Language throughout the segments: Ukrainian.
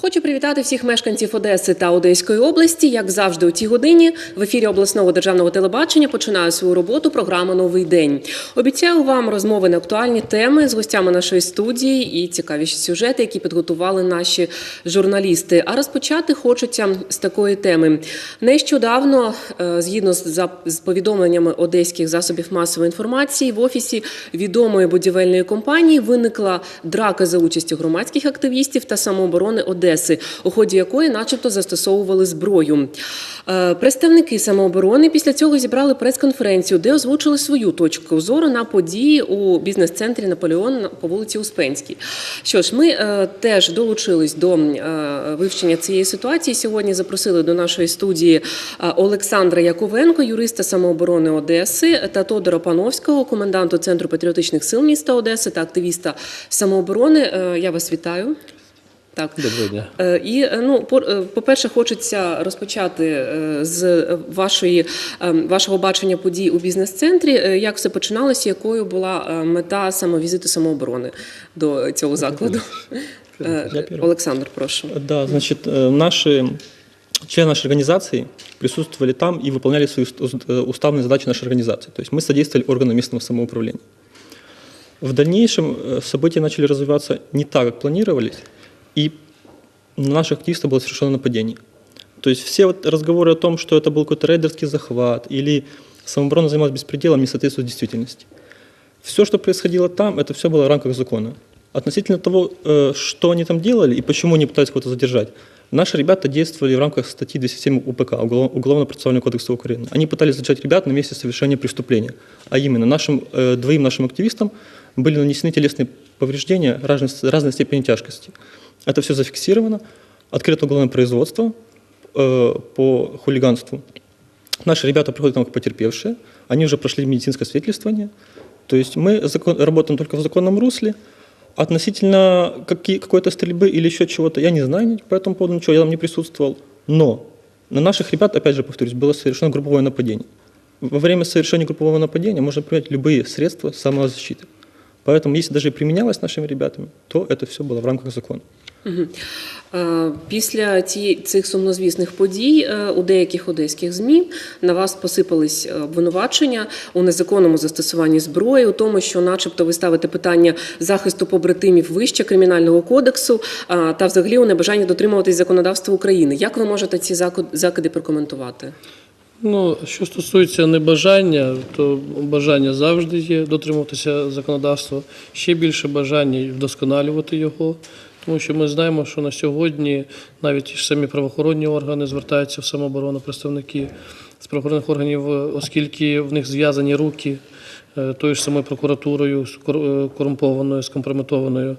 Хочу привітати всіх мешканців Одеси та Одеської області. Як завжди, у цій годині в ефірі обласного державного телебачення починає свою роботу програма Новий день. Обіцяю вам розмови на актуальні теми з гостями нашої студії і цікаві сюжети, які підготували наші журналісти. А розпочати хочеться з такої теми. Нещодавно, е, згідно з повідомленнями одеських засобів масової інформації, в офісі відомої будівельної компанії виникла драка за участю громадських активістів та самооборони Одеси, у ході якої, начебто, застосовували зброю. Е, Представники самооборони після цього зібрали прес-конференцію, де озвучили свою точку зору на події у бізнес-центрі Наполеон по вулиці Успенській. Що ж, ми е, теж долучились до е, вивчення цієї ситуації. Сьогодні запросили до нашої студії Олександра Яковенко, юриста самооборони Одеси, та Тодора Пановського, коменданту Центру патріотичних сил міста Одеси та активіста самооборони. Я вас вітаю. Так. Доброго дня. Е, І е, ну, по- е, по-перше, хочеться розпочати е, з вашої е, вашого бачення подій у бізнес-центрі. Е, Як все починалося? Якою була е, мета саме візиту самооборони до цього закладу? Е, Я первый. Олександр, прошу. Да, значит, э, наши члены нашей организации присутствовали там и выполняли свои уст- уст- э, уставные задачи нашей организации. То есть мы содействовали органам местного самоуправления. В дальнейшем э, события начали развиваться не так, как планировались, И на наших активистов было совершено нападение. То есть все вот разговоры о том, что это был какой-то рейдерский захват или самооборона занималась беспределом, не соответствуют действительности. Все, что происходило там, это все было в рамках закона. Относительно того, э, что они там делали и почему они пытались кого-то задержать, наши ребята действовали в рамках статьи 207 УПК, Уголов- Уголовно-процессуального кодекса Украины. Они пытались задержать ребят на месте совершения преступления. А именно, нашим, э, двоим нашим активистам были нанесены телесные повреждения разной, разной степени тяжкости. Это все зафиксировано, открыто уголовное производство э, по хулиганству. Наши ребята приходят там как потерпевшие, они уже прошли медицинское свидетельствование. То есть мы закон- работаем только в законном русле. Относительно какие, какой-то стрельбы или еще чего-то, я не знаю по этому поводу ничего, я там не присутствовал. Но на наших ребят, опять же повторюсь, было совершено групповое нападение. Во время совершения группового нападения можно применять любые средства самозащиты. Поэтому, если даже и применялось нашими ребятами, то это все было в рамках закона. Мгм. Е, Після ці, цих сумнозвісних подій е, у деяких одеських ЗМІ на вас посипались е, обвинувачення у незаконному застосуванні зброї, у тому, що, начебто, ви ставите питання захисту побратимів вище кримінального кодексу а, та взагалі у небажанні дотримуватись законодавства України. Як ви можете ці зако- закиди прокоментувати? Ну, що стосується небажання, то бажання завжди є дотримуватися законодавства. Ще більше бажання вдосконалювати його. Тому що ми знаємо, що на сьогодні навіть ж самі правоохоронні органи звертаються в самооборону, представники з правоохоронних органів, оскільки в них зв'язані руки е, тою ж самою прокуратурою е, корумпованою, скомпрометованою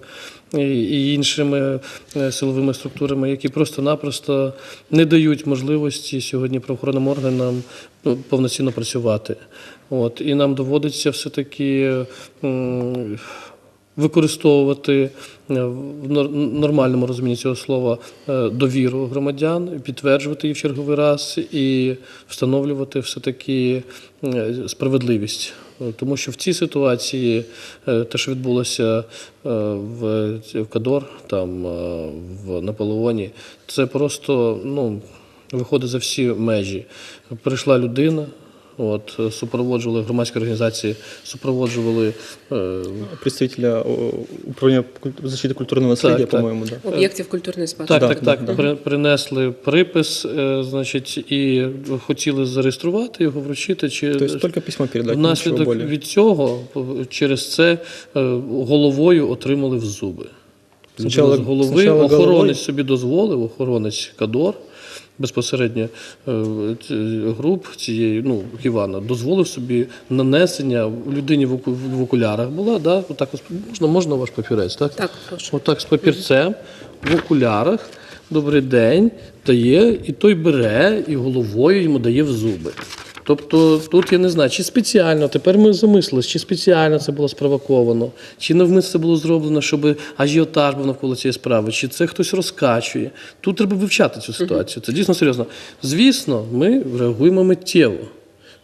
і- іншими е, силовими структурами, які просто-напросто не дають можливості сьогодні правоохоронним органам ну, повноцінно працювати. От, і нам доводиться все-таки використовувати е, в нормальному розумінні цього слова е, довіру громадян, підтверджувати її в черговий раз і встановлювати все-таки е, справедливість. Е, Тому що в цій ситуації е, те, що відбулося е, в Кадор, там в Наполеоні, це просто ну, виходить за всі межі. Прийшла людина. От, супроводжували громадські організації, супроводжували е, Представителя куль- защиты культурного наследия, так. по-моему, да. Об'єктів культурної спадщини. Так, так, так. При- Принесли припис, е, значить, і хотіли зареєструвати його, вручити. Чи То есть только письмо передать, ничего внаслідок від цього е, через це е, головою отримали в зуби. Спочатку- з голови спочатку охоронець головою. собі дозволив, охоронець Кадор. Безпосередньо е, груп цієї, ну, Івана, дозволив собі нанесення людині в, оку- в окулярах була, да? Отак, ось, можна, можна ваш папірець, так? Так, прошу. Отак з папірцем в окулярах. Добрий день дає, і той бере, і головою йому дає в зуби. Тобто тут я не знаю, чи спеціально, тепер ми замислились, чи спеціально це було спровоковано, чи навмисно це було зроблено, щоб ажіотаж був навколо цієї справи, чи це хтось розкачує. Тут треба вивчати цю ситуацію. Це дійсно серйозно. Звісно, ми реагуємо миттєво.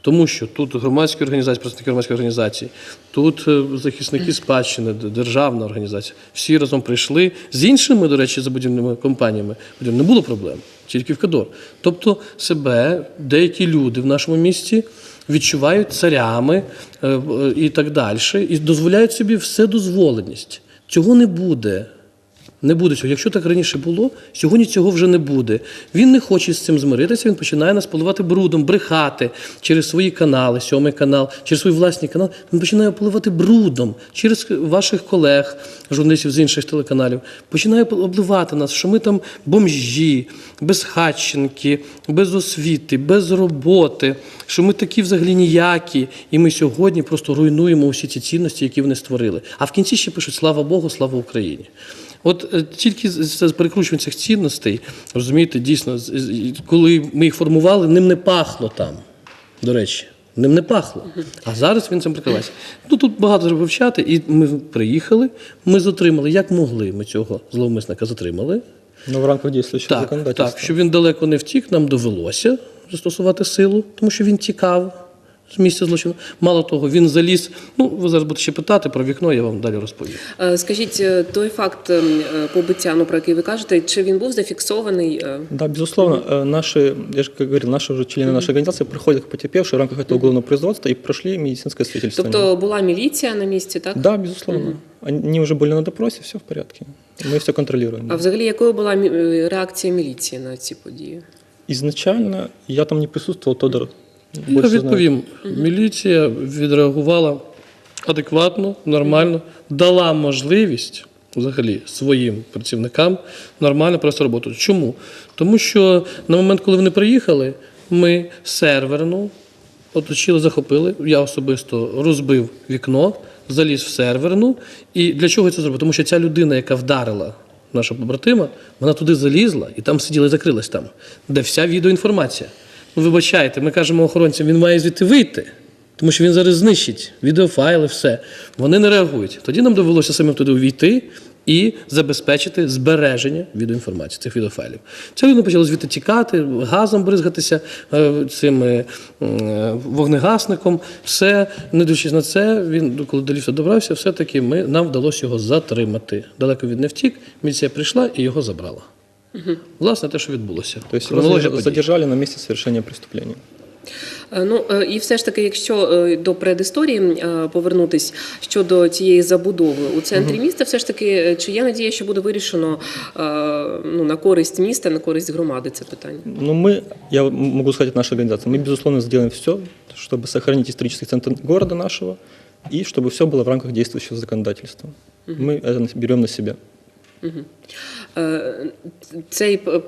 Тому що тут громадські організації, представники громадської організації, тут е, захисники спадщини, державна організація. Всі разом прийшли з іншими, до речі, забудівними компаніями. Не було проблем, тільки в Кадор. Тобто себе деякі люди в нашому місті відчувають царями е, е, і так далі, і дозволяють собі вседозволеність. Цього не буде. Не буде цього. Якщо так раніше було, сьогодні цього вже не буде. Він не хоче з цим змиритися, він починає нас поливати брудом, брехати через свої канали, сьомий канал, через свої власні канали. Він починає поливати брудом через ваших колег, журналістів з інших телеканалів. Починає обливати нас, що ми там бомжі, безхатченки, без освіти, без роботи, що ми такі взагалі ніякі, і ми сьогодні просто руйнуємо усі ці цінності, які вони створили. А в кінці ще пишуть слава Богу, слава Україні. От е, тільки з перекручувань цих цінностей, розумієте, дійсно, коли ми їх формували, ним не пахло там. До речі, ним не пахло. А зараз він цим прикривається. Ну тут багато треба вивчати, і ми приїхали, ми затримали, як могли. Ми цього зловмисника затримали. Но в рамках действующего Так, так, щоб він далеко не втік, нам довелося застосувати силу, тому що він тікав з місця злочину. Мало того, він заліз. Ну, ви зараз будете ще питати про вікно, я вам далі розповім. Е, Скажіть, е, той факт ем, е, побиття, ну про який ви кажете, чи він був зафіксований? е, Да, безусловно, э, наши, я же как говорил, наши уже члены нашей организации приходят как потерпевшие в рамках этого уголовного производства и прошли медицинское свидетельствование. Тобто була міліція на місці, так? Да, безусловно. Они уже были на допросе, все в порядке. Мы все контролируем. А взагалі, якою була мі- е, реакція міліції на ці події? Изначально я там не присутствовал, Тодор я відповім. Міліція відреагувала адекватно, нормально, дала можливість взагалі своїм працівникам нормально просто роботу. Чому? Тому що на момент, коли вони приїхали, ми серверну оточили, захопили. Я особисто розбив вікно, заліз в серверну. І для чого це зробив? Тому що ця людина, яка вдарила нашого побратима, вона туди залізла і там сиділа і закрилась там, де вся відеоінформація. Ну, вибачайте, ми кажемо охоронцям, він має звідти вийти, тому що він зараз знищить відеофайли, все. Вони не реагують. Тоді нам довелося самим туди увійти і забезпечити збереження відеоінформації, цих відеофайлів. Ця людина почала звідти тікати, газом бризгатися, е, цим е, вогнегасником. Все, не дивлячись на це, він, коли до ліфта добрався, все-таки ми, нам вдалося його затримати. Далеко він не втік, міліція прийшла і його забрала. Власне, те, що відбулося. То есть его Хронологія задерж- подій. задержали на месте совершения преступления. Е, Ну е, і все ж таки, якщо е, до предісторії е, повернутись щодо цієї забудови у центрі міста, все ж таки, е, чи є надія, що буде вирішено е, ну, на користь міста, на користь громади це питання? Но мы, я м- могу сказать от нашей организации, мы, безусловно, сделаем все, чтобы сохранить исторический центр города нашего и чтобы все было в рамках действующего законодательства. Мы это берем на себя. Е, Цей п-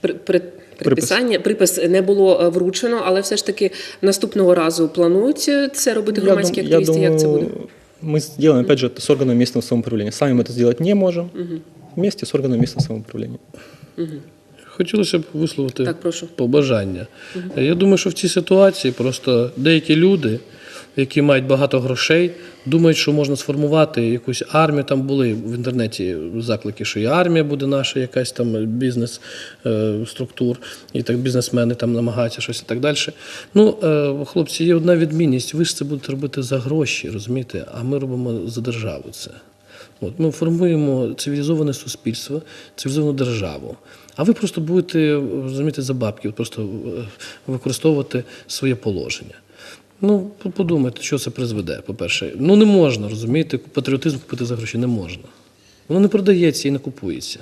при- при- приписання, припис не було е, вручено, але все ж таки наступного разу планують е, це робити громадські дум- я активісти. Як це буде? думаю, Мы сделаем, опять же, это с органами местного самоуправления. Сами мы это сделать не можем. Вместе с органами местного самоуправления. Хотілося б висловити Так, прошу. побажання. Я думаю, що в цій ситуації просто деякі люди, які мають багато грошей, думають, що можна сформувати якусь армію. Там були в інтернеті заклики, що і армія буде наша, якась там бізнес е, структур, і так бізнесмени там намагаються щось і так далі. Ну, е, хлопці, є одна відмінність. Ви ж це будете робити за гроші, розумієте? А ми робимо за державу це. От, ми формуємо цивілізоване суспільство, цивілізовану державу. А ви просто будете розумієте, за бабки, просто е, використовувати своє положення. Ну, подумайте, що це призведе, по-перше. Ну, не можна, розумієте, патріотизм купити за гроші не можна. Воно не продається і не купується.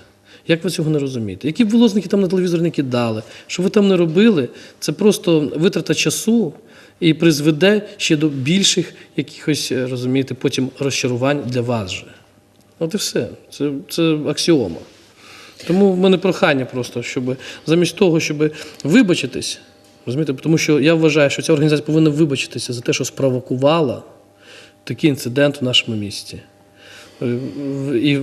Як ви цього не розумієте? Які б лозунги там на телевізор не кидали, що ви там не робили, це просто витрата часу і призведе ще до більших якихось, е, розумієте, потім розчарувань для вас же. От і все. Це, це аксіома. Тому в мене прохання просто, щоб замість того, щоб вибачитись, розумієте, тому що я вважаю, що ця організація повинна вибачитися за те, що спровокувала такий інцидент в нашому місті. Е, І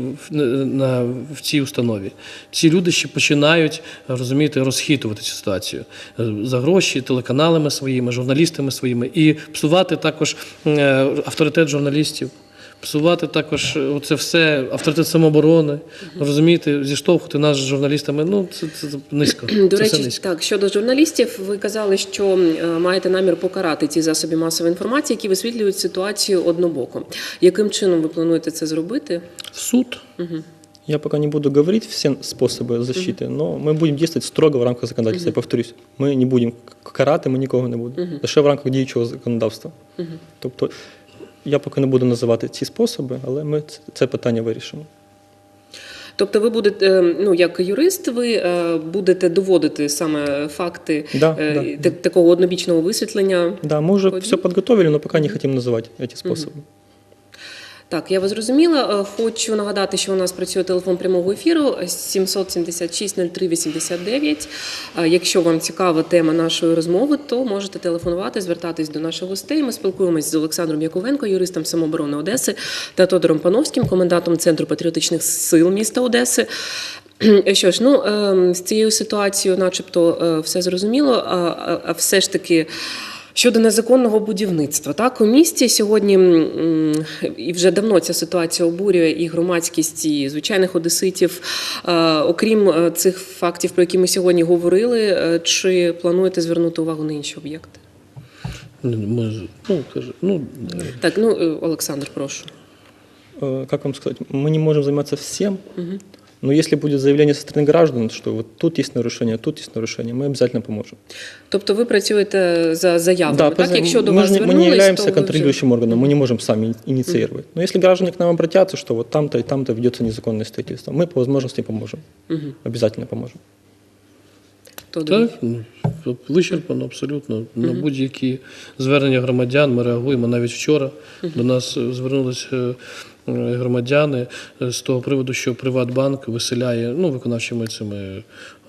в цій установі. Ці люди ще починають розумієте, розхитувати цю ситуацію Е, за гроші, телеканалами своїми, журналістами своїми, і псувати також е, авторитет журналістів, Псувати також е, це все авторитет самооборони, розумієте, зіштовхувати нас з журналістами. Ну це, це, це низько. До це все речі, низько. так щодо журналістів, ви казали, що е, маєте намір покарати ті засоби масової інформації, які висвітлюють ситуацію однобоко. Яким чином ви плануєте це зробити? В суд. Я пока не буду говорить все способы защиты, но мы будем действовать строго в рамках законодательства. Я повторюсь, ми не будемо к- карати, ми нікого не будемо. Лише в рамках діючого законодавства. Тобто я поки не буду називати ці способи, але ми ц- це питання вирішимо. Тобто, ви будете, е, ну як юрист, ви е, будете доводити саме факти Да, е, да. та- такого однобічного висвітлення. Да, мы уже Пойдем. все подготовили, но пока не хотим называть эти способы. Так, я вас зрозуміла. Е, Хочу нагадати, що у нас працює телефон прямого ефіру 776 03 89. Е, Якщо вам цікава тема нашої розмови, то можете телефонувати, звертатись до наших гостей. Ми спілкуємось з Олександром Яковенко, юристом самооборони Одеси, та Тодором Пановським, комендантом Центру патріотичних сил міста Одеси. Що ж, ну ем, з цією ситуацією, начебто, е, все зрозуміло, а все ж таки. Щодо незаконного будівництва, так у місті сьогодні і вже давно ця ситуація обурює і громадськість, і звичайних одеситів. Е, Окрім е, цих фактів, про які ми сьогодні говорили, е, чи плануєте звернути увагу на інші об'єкти? Ну, Ми, ну, каже, ну, Так, ну Олександр, прошу. Как вам сказать, мы не можем заниматься всем, но если будет заявление со стороны граждан, что вот тут есть нарушение, тут есть нарушение, мы обязательно поможем. Тобто ви працюєте за заявами, так? поза- Якщо до мы, вас же не- мы не звернулись, являемся то ви вже... контролирующим органом, мы не можем сами ини- инициировать. Но если граждане к нам обратятся, что вот там-то и там-то ведется незаконное строительство, мы по возможности поможем. Обязательно поможем. Тодор. Так, ну, вичерпано абсолютно. На будь-які звернення громадян ми реагуємо. Навіть вчора до нас е, звернулися е, громадяни е, з того приводу, що Приватбанк виселяє ну, виконавчими цими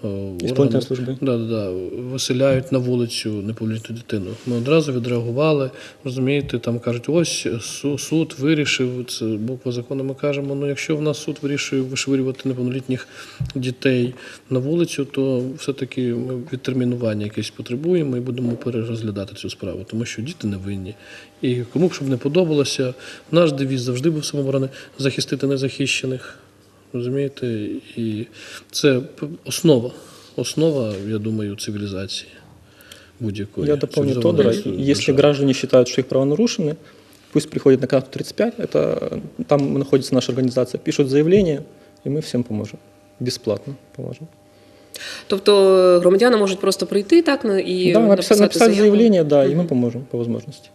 е, органами. службы. Да, да, да, виселяють на вулицю неповнолітню дитину. Ми одразу відреагували. Розумієте, там кажуть, ось су- суд вирішив, це буква закону. Ми кажемо, ну якщо в нас суд вирішує вишвирювати неповнолітніх дітей на вулицю, то все-таки ми відтермінування якесь потребуємо і будемо перерозглядати цю справу, тому що діти не винні. І кому б щоб не подобалося, наш девіз завжди був самооборони захистити незахищених. Розумієте? І це п- основа, основа, я думаю, цивілізації будь-якої. Я дополню цивілізованої Тодора. держави. Если граждане считают, что их права нарушены, пусть приходят на карту 35, это, там находится наша организация, пишут заявление, и мы всем поможем. Бесплатно поможем. Тобто е, громадяни можуть просто прийти так на- і да, написать, написати написать заяву? заявление, да, и мы поможем по возможности.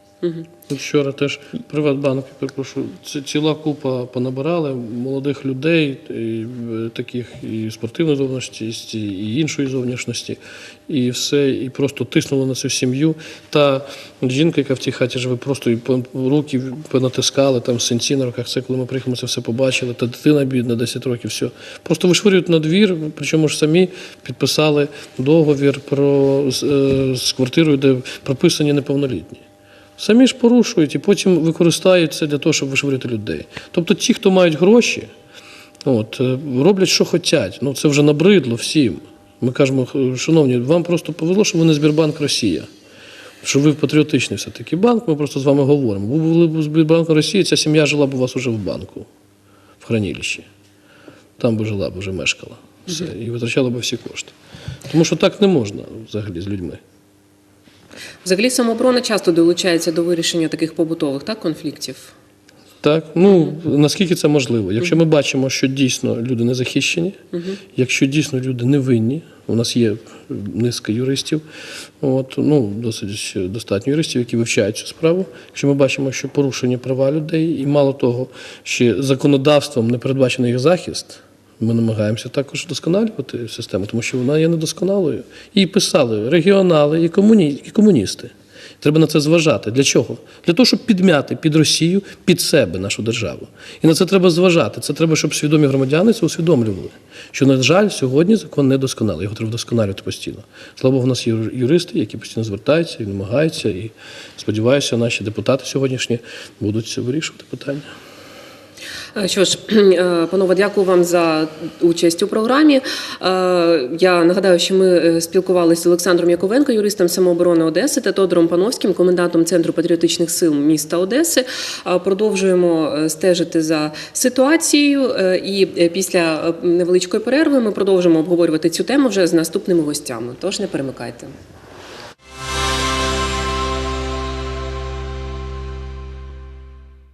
От Вчора теж Приватбанк, перепрошую, ці- ціла купа понабирали молодих людей, і, е, таких і спортивної зовнішності, і іншої зовнішності, і все, і просто тиснули на цю сім'ю. Та жінка, яка в цій хаті живе, просто і руки понатискали, там синці на руках. Це коли ми приїхали, це все побачили. Та дитина бідна, 10 років, все. Просто вишвирюють на двір, причому ж самі підписали договір про з, е, з квартирою, де прописані неповнолітні. Самі ж порушують і потім використають це для того, щоб вишвирити людей. Тобто ті, хто мають гроші, от, е, роблять, що хочуть. Ну, це вже набридло всім. Ми кажемо, шановні, вам просто повезло, що ви не Збірбанк Росія. Що ви патріотичний все-таки банк, ми просто з вами говоримо. Ви були б Збірбанк Росії, ця сім'я жила б у вас уже в банку, в хранилищі. Там би жила б, вже мешкала. Все, і витрачала б всі кошти. Тому що так не можна взагалі з людьми. Взагалі самооборона часто долучається до вирішення таких побутових так, конфліктів. Так, ну наскільки це можливо? Якщо ми бачимо, що дійсно люди не захищені, якщо дійсно люди не винні, у нас є низка юристів, от, ну, досить достатньо юристів, які вивчають цю справу. Якщо ми бачимо, що порушені права людей, і мало того, що законодавством не передбачений їх захист, ми намагаємося також вдосконалювати систему, тому що вона є недосконалою. Її писали регіонали і, комуні, і комуністи. Треба на це зважати. Для чого? Для того, щоб підмяти під Росію, під себе нашу державу. І на це треба зважати. Це треба, щоб свідомі громадяни це усвідомлювали. Що, на жаль, сьогодні закон не досконалий, його треба вдосконалювати постійно. Слава Богу, у нас є юристи, які постійно звертаються і намагаються. І сподіваюся, наші депутати сьогоднішні будуть вирішувати питання. Е, Що ж, е, панове, дякую вам за участь у програмі. Е, Я нагадаю, що ми спілкувалися з Олександром Яковенко, юристом самооборони Одеси, та Тодором Пановським, комендантом Центру патріотичних сил міста Одеси. Продовжуємо стежити за ситуацією, і після невеличкої перерви ми продовжимо обговорювати цю тему вже з наступними гостями. Тож не перемикайте.